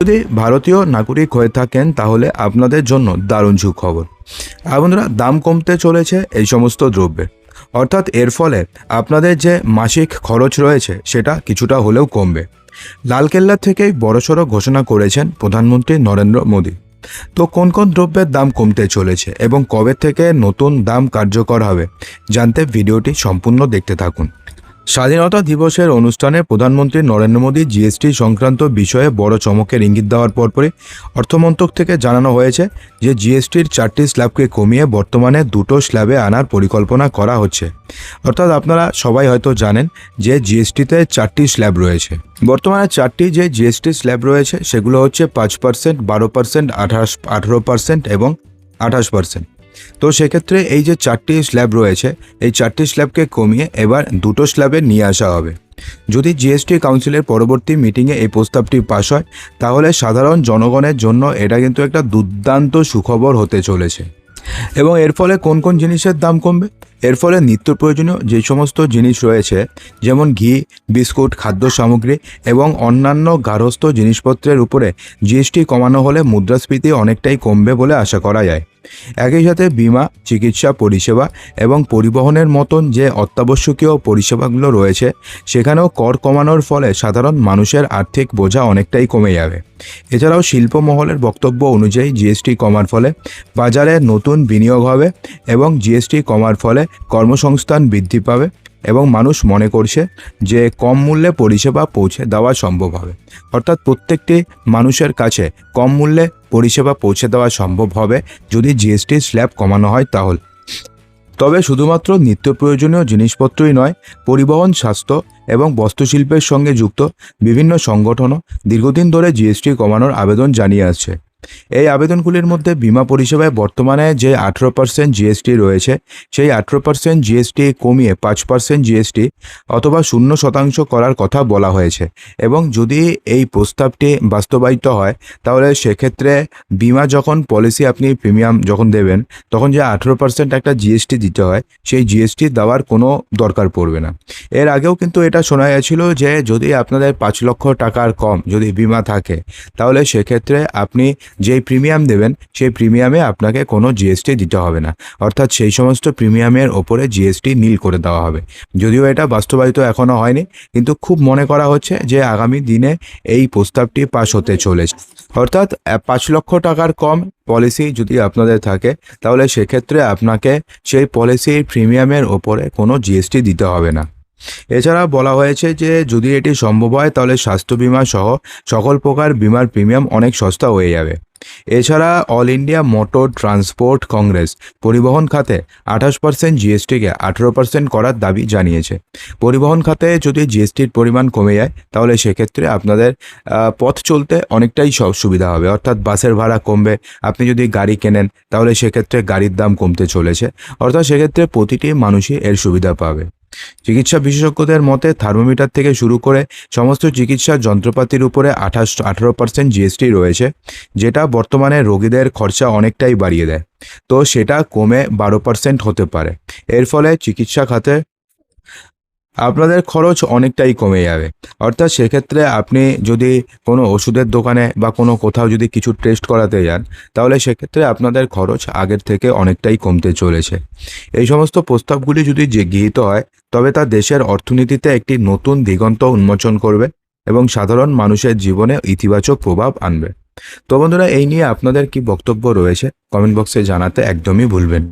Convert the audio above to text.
যদি ভারতীয় নাগরিক হয়ে থাকেন, তাহলে আপনাদের জন্য দারুণ সুখবর। আর বন্ধুরা, দাম কমতে চলেছে এই সমস্ত দ্রব্যের অর্থাৎ এর ফলে আপনাদের যে মাসিক খরচ রয়েছে, সেটা কিছুটা হলেও কমবে। লালকেল্লা থেকেই বড়সড় ঘোষণা করেছেন প্রধানমন্ত্রী নরেন্দ্র মোদী। তো কোন কোন দ্রব্যের দাম কমতে চলেছে এবং কবে থেকে নতুন দাম কার্যকর হবে, জানতে ভিডিওটি সম্পূর্ণ দেখতে থাকুন। স্বাধীনতা দিবসের অনুষ্ঠানে প্রধানমন্ত্রী নরেন্দ্র মোদী জিএসটি সংক্রান্ত বিষয়ে বড় চমকের ইঙ্গিত দেওয়ার পরপরই অর্থমন্ত্রক থেকে জানানো হয়েছে যে জিএসটির চারটি স্ল্যাবকে কমিয়ে বর্তমানে দুটো স্ল্যাবে আনার পরিকল্পনা করা হচ্ছে। অর্থাৎ আপনারা সবাই হয়তো জানেন যে জিএসটিতে চারটি স্ল্যাব রয়েছে। বর্তমানে চারটি যে জিএসটি স্ল্যাব রয়েছে সেগুলো হচ্ছে পাঁচ পার্সেন্ট, বারো পার্সেন্ট, আঠাশ, আঠারো পার্সেন্ট এবং আঠাশ পার্সেন্ট। তো সেক্ষেত্রে এই যে চারটি স্ল্যাব রয়েছে, এই চারটি স্ল্যাবকে কমিয়ে এবার দুটো স্ল্যাবে নিয়ে আসা হবে। যদি জিএসটি কাউন্সিলের পরবর্তী মিটিংয়ে এই প্রস্তাবটি পাশ হয়, তাহলে সাধারণ জনগণের জন্য এটা কিন্তু একটা দুর্দান্ত সুখবর হতে চলেছে। এবং এর ফলে কোন কোন জিনিসের দাম কমবে? এর ফলে নিত্য প্রয়োজনীয় যে সমস্ত জিনিস রয়েছে, যেমন ঘি, বিস্কুট, খাদ্য সামগ্রী এবং অন্যান্য গার্হস্থ্য জিনিসপত্রের উপরে জিএসটি কমানো হলে মুদ্রাস্ফীতি অনেকটাই কমবে বলে আশা করা যায়। একই সাথে বিমা, চিকিৎসা, পরিষেবা এবং পরিবহনের মতন যে অত্যাবশ্যকীয় পরিষেবাগুলো রয়েছে, সেখানেও কর কমানোর ফলে সাধারণ মানুষের আর্থিক বোঝা অনেকটাই কমে যাবে। এছাড়াও শিল্প মহলের বক্তব্য অনুযায়ী জিএসটি কমার ফলে বাজারে নতুন বিনিয়োগ হবে এবং জিএসটি কমার ফলে কর্মসংস্থান বৃদ্ধি পাবে। এবং মানুষ মনে করছে যে কম মূল্যে পরিষেবা পৌঁছে দেওয়া সম্ভব হবে। অর্থাৎ প্রত্যেকটি মানুষের কাছে কম মূল্যে পরিষেবা পৌঁছে দেওয়া সম্ভব হবে যদি জিএসটি স্ল্যাব কমানো হয় তাহলে। তবে শুধুমাত্র নিত্য প্রয়োজনীয় জিনিসপত্রই নয়, পরিবহন, স্বাস্থ্য এবং বস্ত্রশিল্পের সঙ্গে যুক্ত বিভিন্ন সংগঠনও দীর্ঘদিন ধরে জিএসটি কমানোর আবেদন জানিয়ে আসছে। এই আবেদনগুলির মধ্যে বিমা পরিষেবায় বর্তমানে যে আঠেরো পার্সেন্ট জিএসটি রয়েছে, সেই আঠেরো পার্সেন্ট জিএসটি কমিয়ে পাঁচ পার্সেন্ট জিএসটি অথবা শূন্য শতাংশ করার কথা বলা হয়েছে। এবং যদি এই প্রস্তাবটি বাস্তবায়িত হয়, তাহলে সেক্ষেত্রে বিমা যখন পলিসি আপনি প্রিমিয়াম যখন দেবেন, তখন যে আঠেরো পার্সেন্ট একটা জিএসটি দিতে হয়, সেই জিএসটি দেওয়ার কোনো দরকার পড়বে না। এর আগেও কিন্তু এটা শোনা গেছিল যে যদি আপনাদের পাঁচ লক্ষ টাকার কম যদি বিমা থাকে, তাহলে সেক্ষেত্রে আপনি যেই প্রিমিয়াম দেবেন, সেই প্রিমিয়ামে আপনাকে কোনো জিএসটি দিতে হবে না। অর্থাৎ সেই সমস্ত প্রিমিয়ামের ওপরে জিএসটি নীল করে দেওয়া হবে। যদিও এটা বাস্তবায়িত এখনও হয়নি, কিন্তু খুব মনে করা হচ্ছে যে আগামী দিনে এই প্রস্তাবটি পাশ হতে চলেছে। অর্থাৎ পাঁচ লক্ষ টাকার কম পলিসি যদি আপনাদের থাকে, তাহলে সেক্ষেত্রে আপনাকে সেই পলিসির প্রিমিয়ামের ওপরে কোনো জিএসটি দিতে হবে না। এছাড়া বলা হয়েছে যে, যদি এটি সম্ভব হয়, তাহলে স্বাস্থ্য বিমা সহ সকল প্রকার বিমার প্রিমিয়াম অনেক সস্তা হয়ে যাবে। এছাড়া all India motor transport congress পরিবহন খাতে আঠাশ পার্সেন্ট জিএসটিকে আঠেরো পার্সেন্ট করার দাবি জানিয়েছে। পরিবহন খাতে যদি জিএসটির পরিমাণ কমে যায়, তাহলে সেক্ষেত্রে আপনাদের পথ চলতে অনেকটাই সব সুবিধা হবে। অর্থাৎ বাসের ভাড়া কমবে, আপনি যদি গাড়ি কেনেন, তাহলে সেক্ষেত্রে গাড়ির দাম কমতে চলেছে। অর্থাৎ সেক্ষেত্রে প্রতিটি মানুষই এর সুবিধা পাবে। চিকিৎসা বিশেষজ্ঞদের মতে থার্মোমিটার থেকে শুরু করে সমস্ত চিকিৎসা যন্ত্রপাতির উপরে আঠাশ, আঠারো পার্সেন্ট জিএসটি রয়েছে, যেটা বর্তমানে রোগীদের খরচা অনেকটাই বাড়িয়ে দেয়। তো সেটা কমে বারো পার্সেন্ট হতে পারে। এর ফলে চিকিৎসা খাতে আপনাদের খরচ অনেকটাই কমে যাবে। অর্থাৎ সেক্ষেত্রে আপনি যদি কোনো ওষুধের দোকানে বা কোনো কোথাও যদি কিছু টেস্ট করাতে যান, তাহলে সেক্ষেত্রে আপনাদের খরচ আগের থেকে অনেকটাই কমতে চলেছে। এই সমস্ত প্রস্তাবগুলি যদি যে গৃহীত হয়, তবে তা দেশের অর্থনীতিতে একটি নতুন দিগন্ত উন্মোচন করবে এবং সাধারণ মানুষের জীবনে ইতিবাচক প্রভাব আনবে। তো বন্ধুরা, এই নিয়ে আপনাদের কি বক্তব্য রয়েছে? কমেন্ট বক্সে জানাতে একদমই ভুলবেন